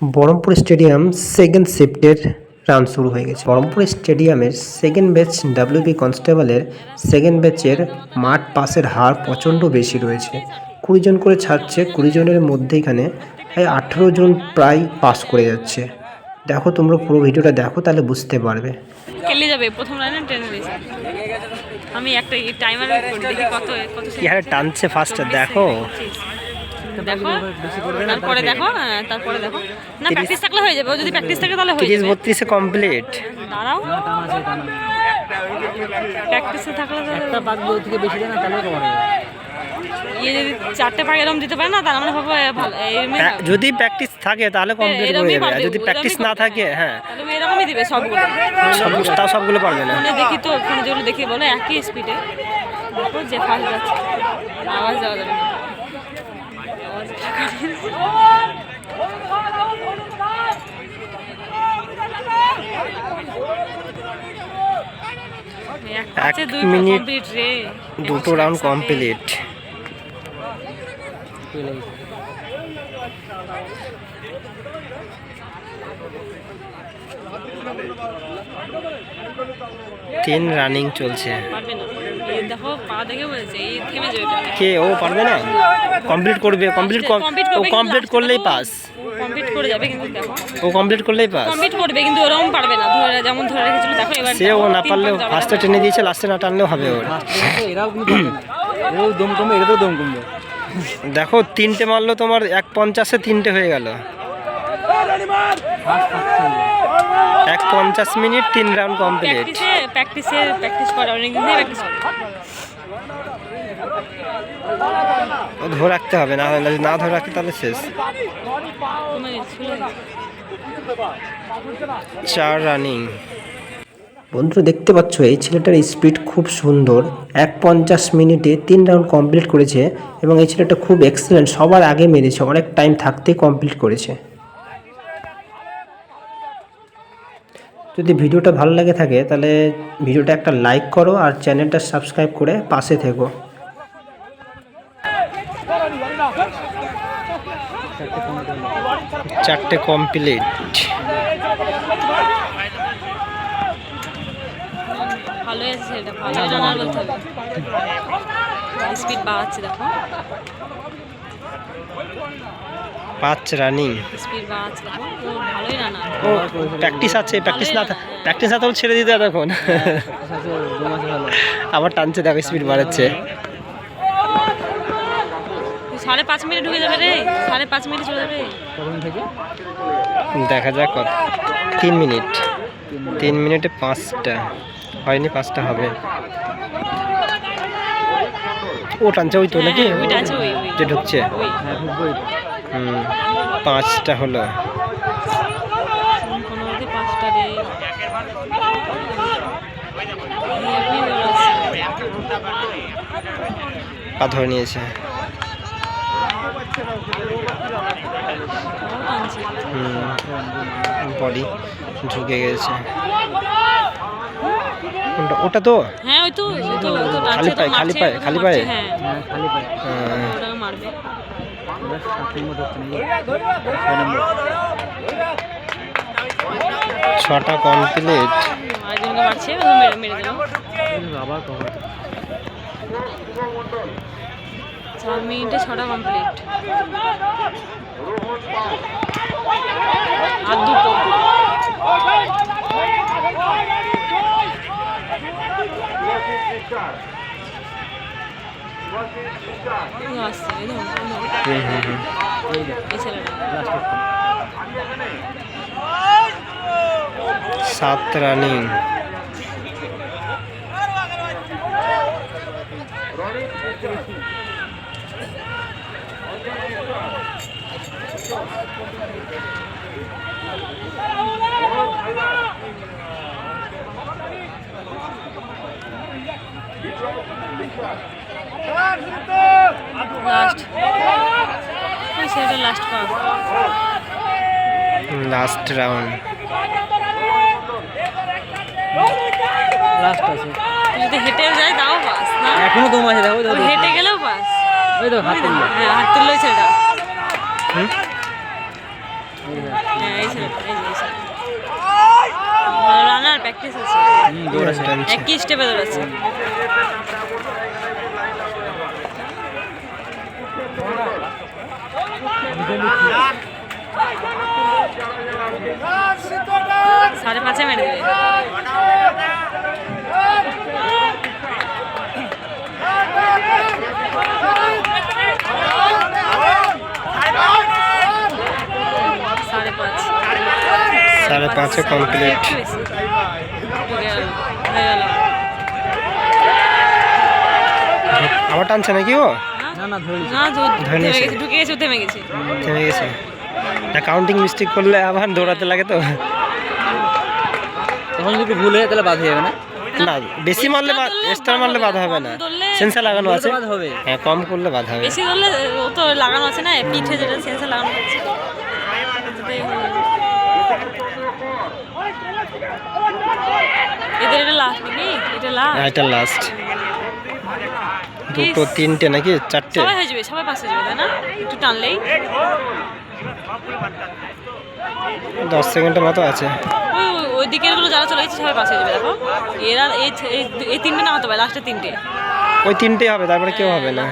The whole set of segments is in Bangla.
বহরমপুর স্টেডিয়াম সেকেন্ড শিফটের রান শুরু হয়ে গেছে। বহরমপুর স্টেডিয়ামের সেকেন্ড ব্যাচ ডাব্লিউবি কনস্টেবলের সেকেন্ড ব্যাচের মাঠ পাসের হার প্রচণ্ড বেশি রয়েছে। কুড়ি জন করে ছাড়ছে কুড়ি জনের মধ্যে এখানে প্রায় আঠেরো জন প্রায় পাস করে যাচ্ছে। দেখো তোমরা পুরো ভিডিওটা দেখো তাহলে বুঝতে পারবে। কেলে যাবে? প্রথম রয়েছে। আমি একটা টাইমার কত কত টানছে ফার্স্ট দেখো। দেখো তারপরে দেখো হ্যাঁ, তারপরে দেখো। না প্র্যাকটিস থাকলে হয়ে যাবে যদি প্র্যাকটিস থাকে তাহলে হয়ে যাবে। বত্রিশে কমপ্লিট। দাঁড়াও। প্র্যাকটিসে থাকলে একটা পাক দু থেকে বেশি দেয় না তাহলে কভার ইয়ে যদি চারটে পাক এরকম দিতে পারে না তার মানে ভাবো এ ভালো যদি প্র্যাকটিস থাকে তাহলে কমপ্লিট এরমই যাবে। যদি প্র্যাকটিস না থাকে হ্যাঁ। তাহলে এরকমই দিবে সবগুলো। সব তাও সবগুলো পারবে না। ফোনে দেখি তো ফোনে যেগুলো দেখি বলে একই স্পিডে দেখো যে ফার্স্ট যাচ্ছে আওয়াজ দেওয়া যাবে। এক মিনিট দুটো রাউন্ড কমপ্লিট তিন রানিং চলছে। কে? ও পারবে না? কমপ্লিট করবে কমপ্লিট ও কমপ্লিট করলেই পাস কমপ্লিট করে যাবে কিন্তু দেখো। ও কমপ্লিট করলেই পাস কমপ্লিট করবে কিন্তু ওরকম পারবে না। ধরে যেমন ধরে রেখেছিল দেখো এবার সে ও না ফার্স্টে। টেনে দিয়েছে লাস্টে না টানলেও হবে ওর। তো এরাও কিন্তু এরাও দম কমবে এটাতেও দম কমবে দেখো তিনটে মারলো তোমার এক পঞ্চাশে তিনটে হয়ে গেল। এক পঞ্চাশ মিনিট তিন রাউন্ড কমপ্লিট। প্র্যাকটিসে প্র্যাকটিসে প্র্যাকটিস করে অনেক ধরে প্র্যাকটিস ও ধরে রাখতে হবে না না ধরে রাখি তাহলে শেষ। চার রানিং। বন্ধুরা দেখতে পাচ্ছ, এই ছেলেটার স্পিড খুব সুন্দর। এক পঞ্চাশ মিনিটে তিন রাউন্ড কমপ্লিট করেছে এবং এই ছেলেটা খুব এক্সেলেন্ট সবার আগে মেরেছে, অনেক টাইম থাকতে কমপ্লিট করেছে। যদি ভিডিওটা ভালো লাগে থাকে, তাহলে ভিডিওটা একটা লাইক করো আর চ্যানেলটা সাবস্ক্রাইব করে পাশে থেকো। চারটে কমপ্লিট ভালো রানার বলতে হবে স্পিড বাড়াচ্ছে দেখো। পাঁচ রানিং স্পিড বাড়াচ্ছে দেখো ও ভালোই রানার ও প্র্যাকটিস আছে প্র্যাকটিস না প্র্যাকটিস না তাহলে ছেড়ে দিতে আছে আবার টানছে দেখো স্পিড বাড়াচ্ছে। সাড়ে পাঁচ মিনিট ঢুকে যাবে রে সাড়ে পাঁচ মিনিট চলে যাবে। দেখা যাক কত তিন মিনিট। তিন মিনিটে পাঁচটা। হয়নি পাঁচটা হবে ও টানছে ওই তো নাকি হ্যাঁ। যে ঢুকছে হ্যাঁ হুম পাঁচটা হলো কোনো মতে পাঁচটা রে হেভি দৌড়াচ্ছে। পা ধরে নিয়েছে বডি ঝুঁকে গেছে? ওটা তো? হ্যাঁ ওই তো ওই তো খালি পায়ে, খালি পায়ে, খালি পায়ে? হ্যাঁ। খালি পায়। মারবে। ছটা কমপ্লিট। আরেকজনকে মারছে ও মেরে মেরে দিল। আবার কভার চার মিনিটে ছটা কমপ্লিট। আর দুটো ও আসছে, এই দেখো, এই দেখো, হুম হুম হুম এই দেখ এই ছেলেটা। লাস্ট সাত রানিং লাস্ট লাস্ট পাক লাস্ট রাউন্ড লাস্ট আছে। যদি হেঁটে যায় তাও পাস না? এখনও দম আছে দেখো হেঁটে গেলেও পাস ওই তো হাত তুললো। হ্যাঁ হাত তুললো ছেলেটা রানার প্র্যাকটিস আছে। একই স্টেপে দৌড়াচ্ছে। সাড়ে পাঁচে মেরে দেবে সাড়ে পাঁচ। কমপ্লিট। আবার টানছে নাকি ও? না না ধরে না ধু- ধরে থেমে নিয়েছে। গেছে ঢুকে গেছে থেমে গেছে থেমে গেছে। কাউন্টিং মিস্টেক করলে আবার দৌড়াতে লাগে তো। তখন যদি ভুল হয়ে তাহলে বাদ হয়ে যাবে না? না বেশি মারলে এক্সট্রা মারলে বাধা হবে না। সেন্সার লাগানো আছে। হ্যাঁ কম করলে বাধা হবে। বেশি ধরলে ও তো লাগানো আছে না পিঠে যেটা সেন্সার লাগানো আছে। এদের এটা লাস্ট নাকি? এটা লাস্ট হ্যাঁ, এটা লাস্ট দুটো তিনটে নাকি? চারটে? সবাই হয়ে যাবে সবাই হয়ে যাবে তাই না? একটু টানলেই। দশ সেকেন্ডের মতো আছে। ওই দিকেরগুলো যারা চলে গেছে সবাই হয়ে যাবে দেখো। এরা এই এই- এই তিনটে না হতে পারে লাস্টে তিনটে। ওই তিনটেই হবে তারপরে কেউ হবে না।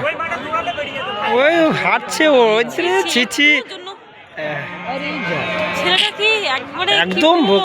ওই হাঁটছে ও ওই ছিছি ছেলেটা কি একবারে একদম বলব?